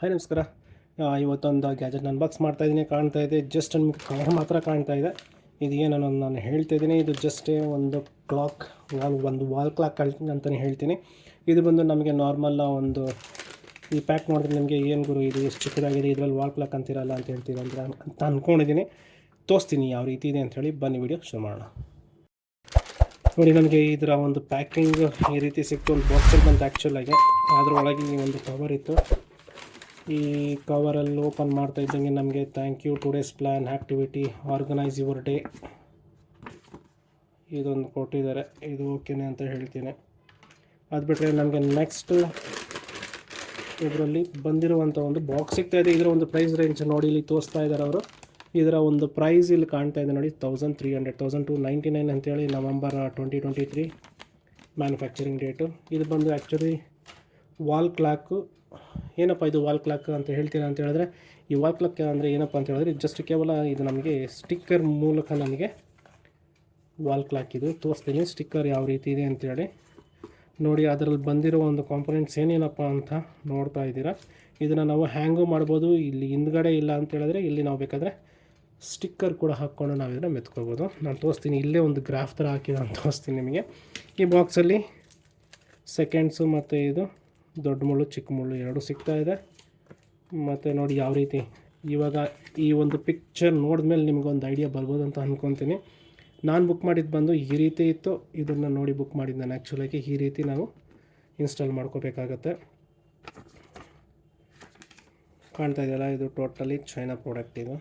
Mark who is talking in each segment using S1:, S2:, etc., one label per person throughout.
S1: Hi ನಮಸ್ಕಾರ. ಇವತ್ತೊಂದು gadget unbox ಮಾಡ್ತಾ ಇದ್ದೀನಿ. ಕಾಣ್ತಾ ಇದೆ. ಜಸ್ಟ್ ನಿಮಗೆ ಕವರ್ ಮಾತ್ರ ಕಾಣ್ತಾ ಇದೆ. ಇದು ಏನು ನಾನು ನಾನು ಹೇಳ್ತಾ ಇದ್ದೀನಿ. ಇದು ಜಸ್ಟೇ ಒಂದು ಕ್ಲಾಕ್ ವಾಲ್ ಒಂದು ವಾಲ್ ಕ್ಲಾಕ್ ಅಂತಲೇ ಹೇಳ್ತೀನಿ. ಇದು ಬಂದು ನಮಗೆ ನಾರ್ಮಲ್ ಒಂದು ಈ ಪ್ಯಾಕ್ ನೋಡಿದ್ರೆ ನಿಮಗೆ ಏನು ಗುರು ಇದು ಎಷ್ಟು ಚಿಕ್ಕದಾಗಿದೆ? ಇದರಲ್ಲಿ ವಾಲ್ ಕ್ಲಾಕ್ ಅಂತಿರಲ್ಲ ಅಂತ ಹೇಳ್ತೀರ ಅಂತ ಅಂತ ಅಂದ್ಕೊಂಡಿದ್ದೀನಿ ತೋರಿಸ್ತೀನಿ ಯಾವ ರೀತಿ ಇದೆ ಅಂತ ಹೇಳಿ ಬನ್ನಿ ವಿಡಿಯೋ ಶುರು ಮಾಡೋಣ. ನೋಡಿ, ನಮಗೆ ಇದರ ಒಂದು ಪ್ಯಾಕಿಂಗ್ ಈ ರೀತಿ ಸಿಕ್ತು. ಒಂದು ಬಾಕ್ಸಲ್ಲಿ ಬಂತು ಆ್ಯಕ್ಚುಲಾಗಿ ಅದರೊಳಗೆ ಒಂದು ಕವರ್ ಇತ್ತು. ಈ ಕವರಲ್ಲಿ ಓಪನ್ ಮಾಡ್ತಾ ಇದ್ದಂಗೆ ನಮಗೆ thank you today's plan activity organise your day ಇದೊಂದು ಕೊಟ್ಟಿದ್ದಾರೆ. ಇದು ಓಕೆನೆ ಅಂತ ಹೇಳ್ತೀನಿ. ಅದು ಬಿಟ್ಟರೆ ನಮಗೆ ನೆಕ್ಸ್ಟ್ ಇದರಲ್ಲಿ ಬಂದಿರುವಂಥ ಒಂದು ಬಾಕ್ಸ್ ಸಿಗ್ತಾ ಇದೆ. ಇದರ ಒಂದು ಪ್ರೈಸ್ ರೇಂಜ್ ನೋಡಿ, ಇಲ್ಲಿ ತೋರಿಸ್ತಾ ಇದ್ದಾರೆ ಅವರು. ಇದರ ಒಂದು ಪ್ರೈಸ್ ಇಲ್ಲಿ ಕಾಣ್ತಾ ಇದೆ ನೋಡಿ thousand three hundred thousand two ninety nine ಅಂತೇಳಿ November twenty twenty three manufacturing date ಇದು ಬಂದು ಆ್ಯಕ್ಚುಲಿ ವಾಲ್ ಕ್ಲಾಕು ಏನಪ್ಪ ಇದು ವಾಲ್ ಕ್ಲಾಕ್ ಅಂತ ಹೇಳ್ತೀರಾ ಅಂತ ಹೇಳಿದ್ರೆ, ಈ ವಾಲ್ ಕ್ಲಾಕ್ ಅಂದರೆ ಏನಪ್ಪ ಅಂತ ಹೇಳಿದ್ರೆ ಜಸ್ಟ್ ಕೇವಲ ಇದು ನಮಗೆ ಸ್ಟಿಕ್ಕರ್ ಮೂಲಕ ನಮಗೆ ವಾಲ್ ಕ್ಲಾಕ್ ಇದು ತೋರಿಸ್ತೀನಿ. ಸ್ಟಿಕ್ಕರ್ ಯಾವ ರೀತಿ ಇದೆ ಅಂತೇಳಿ ನೋಡಿ, ಅದರಲ್ಲಿ ಬಂದಿರೋ ಒಂದು ಕಾಂಪೊನೆಂಟ್ಸ್ ಏನೇನಪ್ಪ ಅಂತ ನೋಡ್ತಾ ಇದ್ದೀರಾ. ಇದನ್ನು ನಾವು ಹ್ಯಾಂಗು ಮಾಡ್ಬೋದು. ಇಲ್ಲಿ ಹಿಂದ್ಗಡೆ ಇಲ್ಲ ಅಂತ ಹೇಳಿದ್ರೆ, ಇಲ್ಲಿ ನಾವು ಬೇಕಾದರೆ ಸ್ಟಿಕ್ಕರ್ ಕೂಡ ಹಾಕ್ಕೊಂಡು ನಾವು ಇದನ್ನು ಮೆತ್ಕೋಬೋದು. ನಾನು ತೋರಿಸ್ತೀನಿ. ಇಲ್ಲೇ ಒಂದು ಗ್ರಾಫ್ ಥರ ಹಾಕಿ ನಾನು ತೋರಿಸ್ತೀನಿ ನಿಮಗೆ. ಈ ಬಾಕ್ಸಲ್ಲಿ ಸೆಕೆಂಡ್ಸು ಮತ್ತು ಇದು ದೊಡ್ಡ ಮುಳ್ಳು, ಚಿಕ್ಕ ಮುಳ್ಳು ಎರಡು ಸಿಗ್ತಾ ಇದೆ. ಮತ್ತು ನೋಡಿ ಯಾವ ರೀತಿ ಇವಾಗ ಈ ಒಂದು ಪಿಕ್ಚರ್ ನೋಡಿದ ಮೇಲೆ ನಿಮಗೊಂದು ಐಡಿಯಾ ಬರ್ಬೋದು ಅಂತ ಅಂದ್ಕೊತೀನಿ ನಾನು ಬುಕ್ ಮಾಡಿದ್ದು ಬಂದು ಈ ರೀತಿ ಇತ್ತು. ಇದನ್ನು ನೋಡಿ ಬುಕ್ ಮಾಡಿದ್ದು ನಾನು ಆ್ಯಕ್ಚುಲಾಗಿ ಈ ರೀತಿ ನಾವು ಇನ್ಸ್ಟಾಲ್ ಮಾಡ್ಕೋಬೇಕಾಗತ್ತೆ. ಕಾಣ್ತಾ ಇದೆಯಲ್ಲ, ಇದು ಟೋಟಲಿ ಚೈನಾ ಪ್ರಾಡಕ್ಟ್ ಇದು.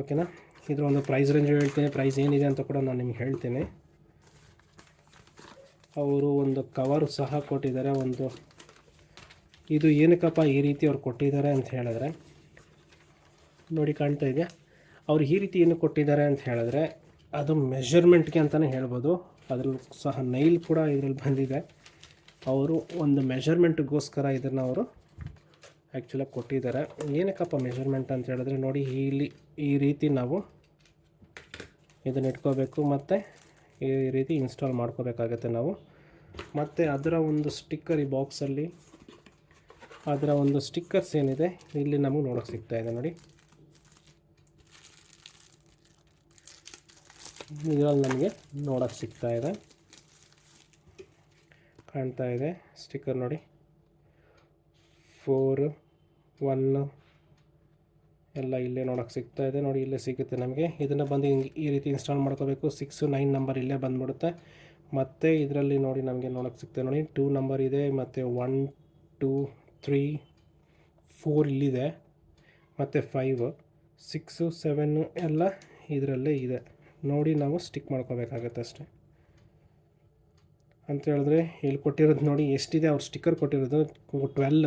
S1: ಓಕೆನಾ ಇದರ ಒಂದು ಪ್ರೈಸ್ ರೇಂಜ್ ಹೇಳ್ತೀನಿ. ಪ್ರೈಸ್ ಏನಿದೆ ಅಂತ ಕೂಡ ನಾನು ನಿಮ್ಗೆ ಹೇಳ್ತೀನಿ. ಅವರು ಒಂದು ಕವರು ಸಹ ಕೊಟ್ಟಿದ್ದಾರೆ, ಒಂದು ಇದು ಏನಕ್ಕಪ್ಪ ಈ ರೀತಿ ಅವ್ರು ಕೊಟ್ಟಿದ್ದಾರೆ ಅಂತ ಹೇಳಿದ್ರೆ, ನೋಡಿ ಕಾಣ್ತಾ ಇದೆಯಾ? ಅವ್ರು ಈ ರೀತಿ ಏನು ಕೊಟ್ಟಿದ್ದಾರೆ ಅಂತ ಹೇಳಿದ್ರೆ, ಅದು ಮೆಷರ್ಮೆಂಟ್ಗೆ ಅಂತಲೇ ಹೇಳ್ಬೋದು. ಅದ್ರಲ್ಲಿ ಸಹ ನೈಲ್ ಕೂಡ ಇದರಲ್ಲಿ ಬಂದಿದೆ. ಅವರು ಒಂದು ಮೆಷರ್ಮೆಂಟ್ಗೋಸ್ಕರ ಇದನ್ನು ಅವರು ಆ್ಯಕ್ಚುಲಾಗಿ ಕೊಟ್ಟಿದ್ದಾರೆ. ಏನಕ್ಕಪ್ಪ ಮೆಷರ್ಮೆಂಟ್ ಅಂತ ಹೇಳಿದ್ರೆ, ನೋಡಿ, ಇಲ್ಲಿ ಈ ರೀತಿ ನಾವು ಇದನ್ನ ಇಟ್ಕೋಬೇಕು. ಮತ್ತು ಈ ರೀತಿ ಇನ್ಸ್ಟಾಲ್ ಮಾಡ್ಕೋಬೇಕಾಗತ್ತೆ ನಾವು. ಮತ್ತು ಅದರ ಒಂದು ಸ್ಟಿಕ್ಕರ್ ಈ ಬಾಕ್ಸಲ್ಲಿ ಅದರ ಒಂದು ಸ್ಟಿಕ್ಕರ್ಸ್ ಏನಿದೆ, ಇಲ್ಲಿ ನಮಗೆ ನೋಡೋಕೆ ಸಿಗ್ತಾ ಇದೆ ನೋಡಿ. ಇದರಲ್ಲಿ ನಮಗೆ ನೋಡೋಕೆ ಸಿಗ್ತಾ ಇದೆ. ಕಾಣ್ತಾ ಇದೆ ಸ್ಟಿಕ್ಕರ್ ನೋಡಿ. ಫೋರ್ ಒನ್ನು ಎಲ್ಲ ಇಲ್ಲೇ ನೋಡೋಕೆ ಸಿಗ್ತಾ ಇದೆ. ನೋಡಿ, ಇಲ್ಲೇ ಸಿಗುತ್ತೆ ನಮಗೆ. ಇದನ್ನು ಬಂದು ಹಿಂಗೆ ಈ ರೀತಿ ಇನ್ಸ್ಟಾಲ್ ಮಾಡ್ಕೋಬೇಕು. ಸಿಕ್ಸು ನೈನ್ ನಂಬರ್ ಇಲ್ಲೇ ಬಂದುಬಿಡುತ್ತೆ. ಮತ್ತು ಇದರಲ್ಲಿ ನೋಡಿ, ನಮಗೆ ನೋಡೋಕೆ ಸಿಗ್ತದೆ ನೋಡಿ ಟೂ ನಂಬರ್ ಇದೆ, ಮತ್ತು ಒನ್ ಟೂ ತ್ರೀ ಫೋರ್ ಇಲ್ಲಿದೆ. ಮತ್ತು ಫೈವ್ ಸಿಕ್ಸು ಸೆವೆನ್ನು ಎಲ್ಲ ಇದರಲ್ಲೇ ಇದೆ. ನೋಡಿ, ನಾವು ಸ್ಟಿಕ್ ಮಾಡ್ಕೋಬೇಕಾಗತ್ತೆ ಅಷ್ಟೇ. ಅಂತ ಹೇಳಿದ್ರೆ, ಇಲ್ಲಿ ಕೊಟ್ಟಿರೋದು ನೋಡಿ, ಎಷ್ಟಿದೆ? ಅವ್ರು ಸ್ಟಿಕ್ಕರ್ ಕೊಟ್ಟಿರೋದು ಟ್ವೆಲ್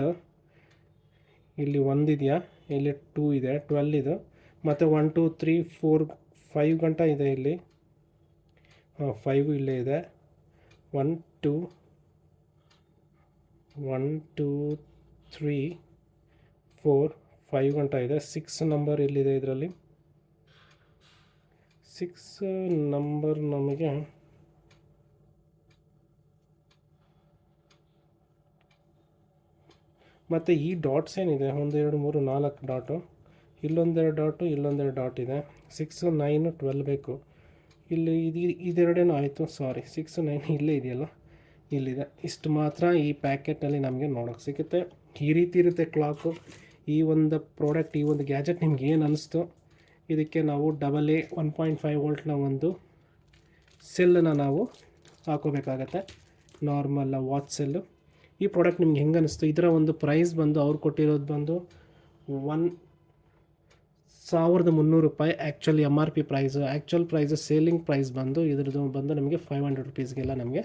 S1: ಇಲ್ಲಿ ಒಂದಿದೆಯಾ ಇಲ್ಲಿ ಟೂ ಇದೆ ಟ್ವೆಲ್ ಇದು. ಮತ್ತು one two three four five ಗಂಟ ಇದೆ ಇಲ್ಲಿ. ಹಾಂ ಫೈವ್ ಇಲ್ಲೇ ಇದೆ. One two one two three four five ಗಂಟ ಇದೆ. ಸಿಕ್ಸ್ ನಂಬರ್ ಇಲ್ಲಿದೆ ಇದರಲ್ಲಿ? ಸಿಕ್ಸ್ ನಂಬರ್ ನಮಗೆ ಮತ್ತು ಈ ಡಾಟ್ಸ್ ಏನಿದೆ? ಒಂದೆರಡು ಮೂರು, ನಾಲ್ಕು ಡಾಟು ಇಲ್ಲೊಂದೆರಡು ಡಾಟು ಇಲ್ಲೊಂದೆರಡು ಡಾಟ್ ಇದೆ. ಸಿಕ್ಸು ನೈನು ಟ್ವೆಲ್ ಬೇಕು. ಇಲ್ಲಿ ಇದು, ಇದೆರಡೇನೋ ಆಯಿತು. ಸಾರಿ ಸಿಕ್ಸು ನೈನ್ ಇಲ್ಲೇ ಇದೆಯಲ್ಲ? ಇಲ್ಲಿದೆ. ಇಷ್ಟು ಮಾತ್ರ ಈ ಪ್ಯಾಕೆಟಲ್ಲಿ ನಮಗೆ ನೋಡೋಕೆ ಸಿಗುತ್ತೆ. ಈ ರೀತಿ ಇರುತ್ತೆ ಕ್ಲಾಕು ಈ ಒಂದು ಪ್ರಾಡಕ್ಟ್ ಈ ಒಂದು ಗ್ಯಾಜೆಟ್ ನಿಮ್ಗೆ ಏನು ಅನ್ನಿಸ್ತು ಇದಕ್ಕೆ ನಾವು double A one point five ವೋಲ್ಟ್ನ ಒಂದು ಸೆಲ್ಲನ್ನು ನಾವು ಹಾಕೋಬೇಕಾಗತ್ತೆ. ನಾರ್ಮಲ್ ವಾಚ್ ಸೆಲ್ಲು ಈ ಪ್ರಾಡಕ್ಟ್ ನಿಮ್ಗೆ ಹೆಂಗೆ ಅನ್ನಿಸ್ತು ಇದರ ಒಂದು ಪ್ರೈಸ್ ಬಂದು ಅವ್ರು ಕೊಟ್ಟಿರೋದು ಬಂದು ಒನ್ ಸಾವಿರದ ಮುನ್ನೂರು ರೂಪಾಯಿ actually M R P price actual price selling price ಬಂದು ಇದ್ರದ್ದು ಬಂದು ನಮಗೆ ಫೈವ್ ಹಂಡ್ರೆಡ್ ರುಪೀಸ್ಗೆಲ್ಲ ನಮಗೆ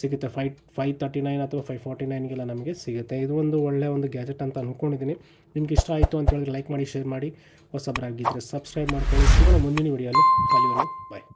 S1: ಸಿಗುತ್ತೆ. ಫೈ ಫೈವ್ ತರ್ಟಿ ನೈನ್ ಅಥವಾ ಫೈವ್ ಫಾರ್ಟಿ ನೈನ್ಗೆಲ್ಲ ನಮಗೆ ಸಿಗುತ್ತೆ. ಇದು ಒಂದು ಒಳ್ಳೆಯ ಒಂದು ಗ್ಯಾಜೆಟ್ ಅಂತ ಅಂದ್ಕೊಂಡಿದ್ದೀನಿ ನಿಮ್ಗೆ ಇಷ್ಟ ಆಯಿತು ಅಂತ ಹೇಳಿದ್ರೆ ಲೈಕ್ ಮಾಡಿ ಶೇರ್ ಮಾಡಿ. ಹೊಸಬ್ರಾಗಿದ್ದರೆ ಸಬ್ಸ್ಕ್ರೈಬ್ ಮಾಡ್ಕೊಳ್ಳಿ. ಸಿಗೋಣ ಮುಂದಿನ ವಿಡಿಯೋಲಿ ಕಲಿಯೋಣ. ಬಾಯ್